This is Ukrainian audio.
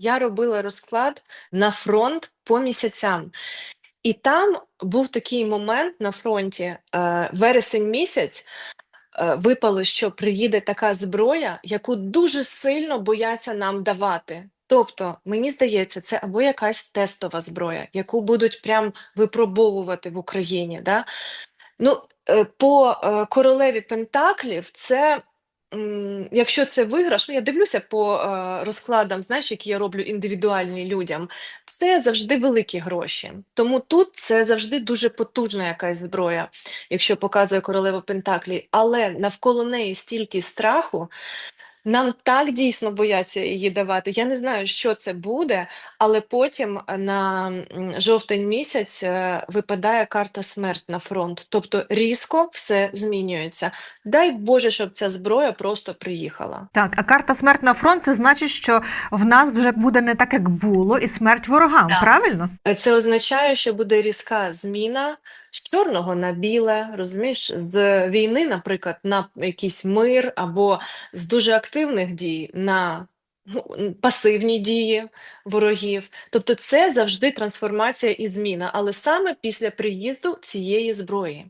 я робила розклад на фронт по місяцям. І там був такий момент на фронті, е, вересень місяць. е, Випало, що приїде така зброя, яку дуже сильно бояться нам давати. Тобто, мені здається, це або якась тестова зброя, яку будуть прям випробовувати в Україні. Да? Ну, е, по королеві Пентаклів, це якщо це виграш, ну я дивлюся по е, розкладам, знаєш, які я роблю індивідуальні людям, це завжди великі гроші. Тому тут це завжди дуже потужна якась зброя, якщо показує королева Пентаклі, але навколо неї стільки страху. Нам так дійсно бояться її давати. Я не знаю, що це буде, але потім на м, жовтень місяць е, випадає карта смерть на фронт. Тобто різко все змінюється. Дай Боже, щоб ця зброя просто приїхала. Так, а карта смерть на фронт це значить, що в нас вже буде не так, як було, і смерть ворогам, Так. правильно? Е, Це означає, що буде різка зміна з чорного на біле, розумієш, з війни, наприклад, на якийсь мир або з дуже активних дій на ну, пасивні дії ворогів. Тобто це завжди трансформація і зміна, але саме після приїзду цієї зброї.